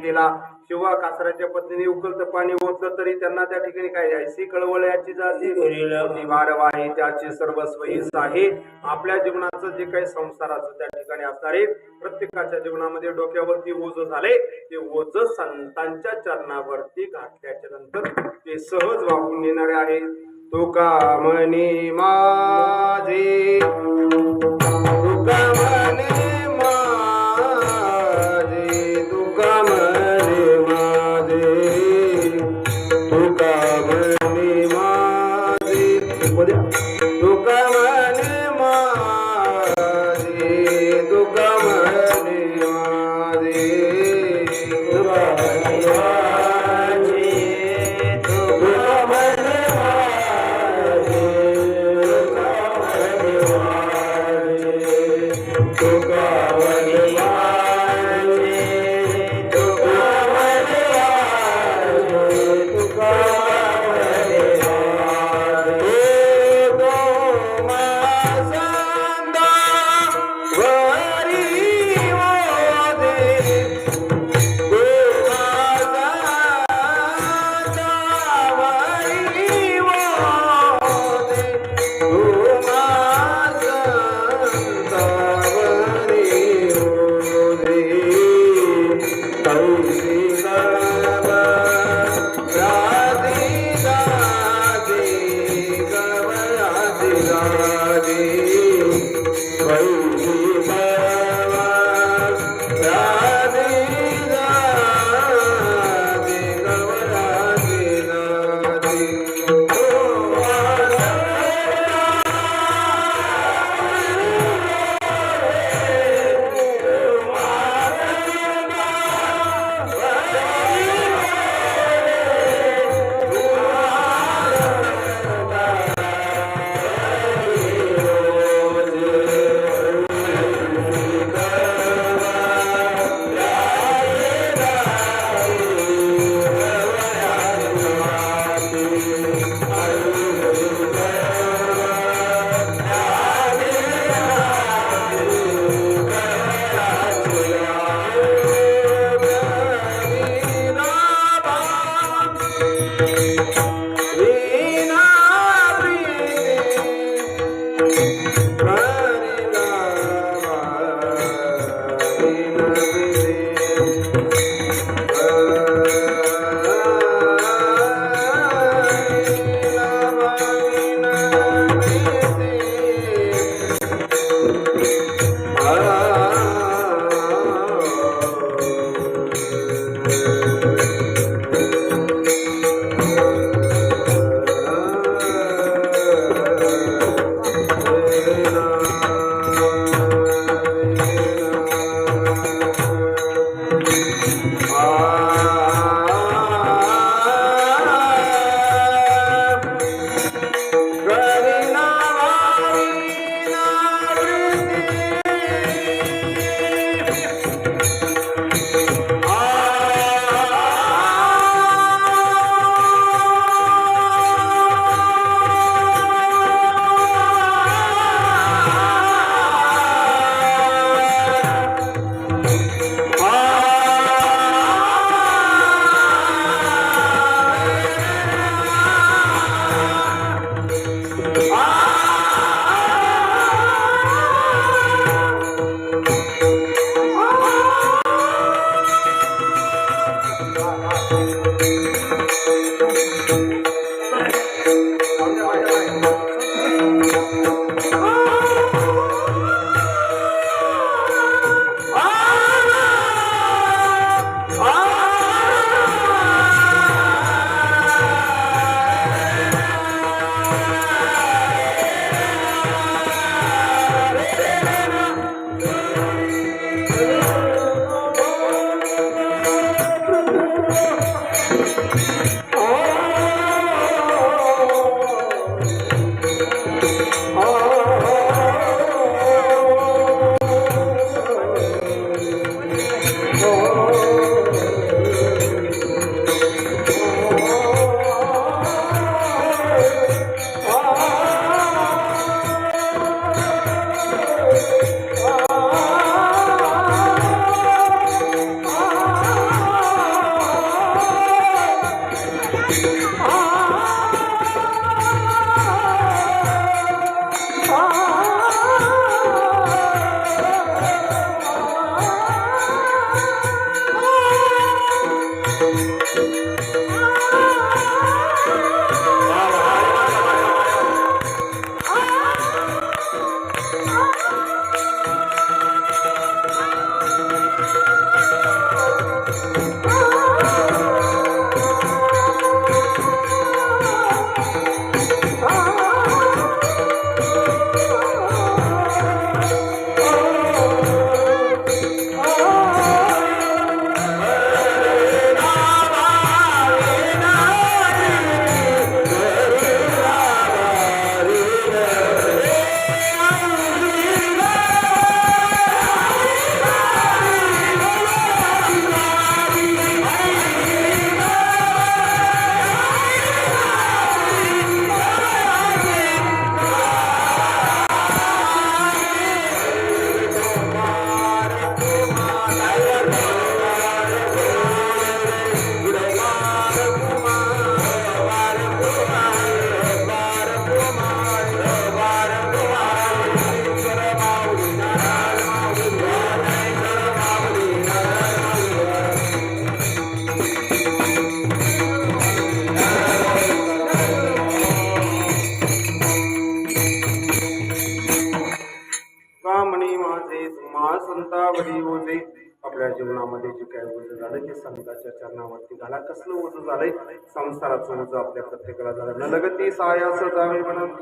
दिला. शिवा कासराच्या पत्नीने उकलत पाणी ओतलं तरी त्यांना त्या ठिकाणी काय ऐशी कळवळ्याची जाती होती आहे त्याची सर्वस्व हीच आहे. आपल्या जीवनाचं जे काही संसाराचं त्या ठिकाणी असणारे प्रत्येकाच्या जीवनामध्ये डोक्यावरती ओझ झाले ते ओझ संतांच्या चरणावरती घातल्याच्या नंतर ते सहज वाहून नेणारे आहे तुका म्हणे माझे. आपल्या जीवनामध्ये जे काही वजन झालं ते संताच्या चरणावरती घाला. कसलं वजन झालंय? संसाराचं वजन आपल्या प्रत्येकाला झालं. न लगती सायास जावे म्हणून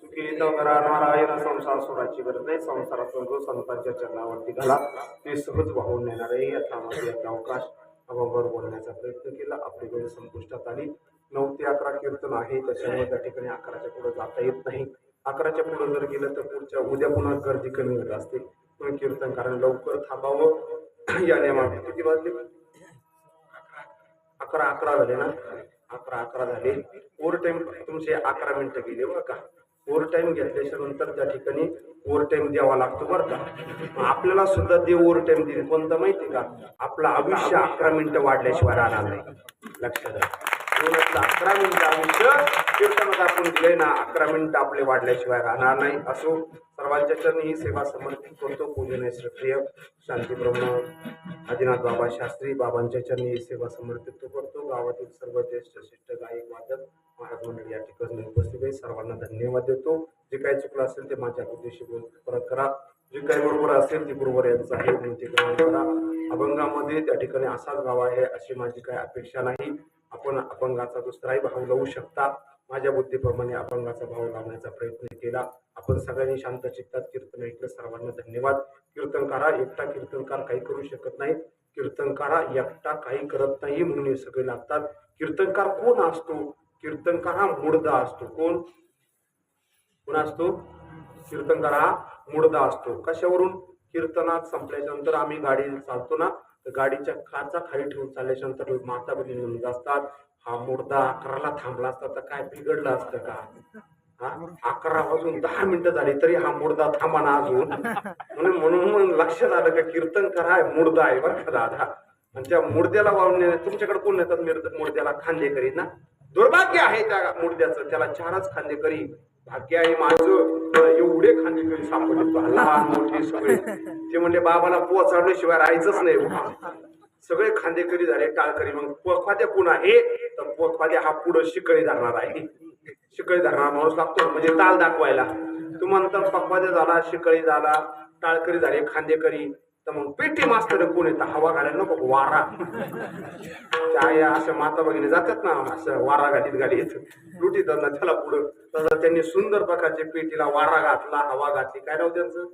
सुखी घरा नारायण संसार सोडायची गरज नाही. संसाराचा जो संतांच्या चरणावरती घाला. ते सहज वाहून नेणार आहे यथामध्ये याचा अवकाश. अभावर बोलण्याचा प्रयत्न केला. आपली वेळ संपुष्टात आली. नऊ ते अकरा कीर्तन आहे. त्याच्यामुळे त्या ठिकाणी अकराच्या पुढे जाता येत नाही. अकराच्या पुढे जर गेलं तर पुढच्या उद्या पुन्हा गर्दी कमी होत असते. पण कीर्तन कारण लवकर थांबावं. या नियमात किती वाजले? अकरा अकरा झाले ना? अकरा अकरा झाले. ओव्हर टाइम तुमचे अकरा मिनिटं गेले बरं का? ओव्हर टाइम घेतल्याच्या नंतर त्या ठिकाणी ओव्हर टाइम द्यावा लागतो बरं का? आपल्याला सुद्धा ते ओव्हर टाइम देईल. कोणतं माहिती का? आपलं आयुष्य अकरा मिनिटं वाढल्याशिवाय राहणार नाही. लक्षात घ्या अकरा मिनिटं आयुष्य कीर्तनात आपण दिलंय ना अकरा मिनिटं आपले वाढल्याशिवाय राहणार नाही. असो सर्वांच्या चरणी ही सेवा समर्पित करतो. पूजने श्रद्धेय शांती ब्रह्म आदिनाथ बाबा शास्त्री बाबांच्या चरणी ही सेवा समर्पित करतो. गावातील सर्व ज्येष्ठ शिष्ट गायक वादक महाराज मंडळी या ठिकाणी उपस्थित आहे. सर्वांना धन्यवाद देतो. जे काही चुकलं असेल ते माझ्या उद्देशी बोल परत करा. जे काही बरोबर असेल ते बरोबर यांचं आहे. म्हणून ते ग्रहण करा. अभंगामध्ये त्या ठिकाणी असाच गाव आहे अशी माझी काही अपेक्षा नाही. आपण अपंगाचा दुसराही भाव लावू शकता माझ्या बुद्धीप्रमाणे अपंगाचा भाव लावण्याचा प्रयत्न केला. आपण सगळ्यांनी शांत चित्तात कीर्तन ऐकलं. सर्वांना धन्यवाद. कीर्तनकारा एकटा कीर्तनकार काही करू शकत नाही कीर्तनकारा एकटा काही करत नाही म्हणून हे सगळे लागतात. कीर्तनकार कोण असतो? कीर्तनकार हा मुडदा असतो. कोण? कोण असतो? कीर्तनकार हा मुडदा असतो. कशावरून? कीर्तनात संपल्याच्या नंतर आम्ही गाडी चालतो ना. तर गाडीच्या खाचा खाली ठेवून चालल्याच्या नंतर माता भगिनी म्हणून असतात हा मुर्दा अकराला थांबला असता तर काय बिघडलं असतं का? हा? अकरा वाजून दहा मिनिटं झाली तरी हा मुर्दा थांबा ना अजून. म्हणून म्हणून मग लक्षात आलं का कीर्तनकार करा मुर्दा आहे बरं का दादा. आणि त्या वाहून तुमच्याकडे कोण नेतात मुर्द्याला खांदेकरी खांदे ना? दुर्भाग्य आहे त्या मुर्द्याचं त्याला चारच खांदे करी भाग्य आहे माझं. एवढे खांदेकरी सापडले. लहान मोठे सगळे. ते म्हणले बाबाला पोचाडल्याशिवाय राहायचंच नाही बुवा. सगळे खांदेकरी झाले टाळकरी. मग पोखवाद्या पुन्हा हे तर पोखवाद्या हा पुढं शिकळी धरणार आहे. शिकळी धरणार माणूस लागतो. म्हणजे ताल दाखवायला. तू म्हणतो पखवाद्या झाला शिकळी झाला टाळकरी झाले खांदेकरी तर मग पेटी मास्तर कोण येतं हवा घालायला नको वारा. त्या असं अशा माता भगिनी जातात ना असं वारा घालीत घालीत. लुटीत ना त्याला पुढं. तर त्यांनी सुंदर प्रकारचे पेटीला वारा घातला हवा घातली. काय नाव त्यांचं?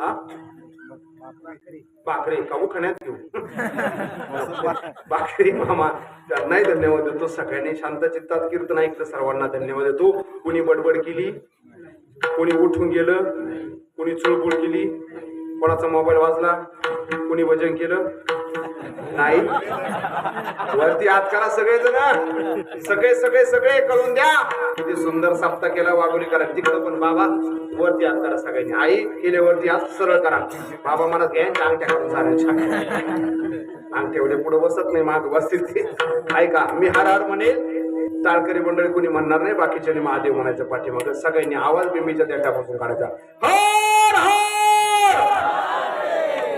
हा? भाकरी. का खाण्यात घेऊ? बाकरे मामा. त्यांनाही धन्यवाद देतो. सगळ्यांनी शांत चित्तात कीर्तन ऐकलं सर्वांना धन्यवाद देतो. कुणी बडबड केली? कोणी उठून गेलं? कोणी चुळबुळ केली? कोणाचा मोबाईल वाजला कुणी भजन केलं? नाही. वरती हात करा सगळे जण सगळे सगळे सगळे करून द्या. किती सुंदर सप्ताह केला वागोली करा तिकडं पण बाबा वरती हात करा सगळ्यांनी. आई केल्यावरती वरती हात सरळ करा. बाबा मला घ्या अंगठ्या करून चालेल अंगठ्या एवढे पुढे बसत नाही माग बसतील ते. ऐका मी हर हर म्हणेल टाळकरी मंडळी कोणी म्हणणार नाही बाकीच्यानी महादेव म्हणायचं पाठीमाग. सगळ्यांनी आवाज बिंबीच्या देठापासून काढायचा.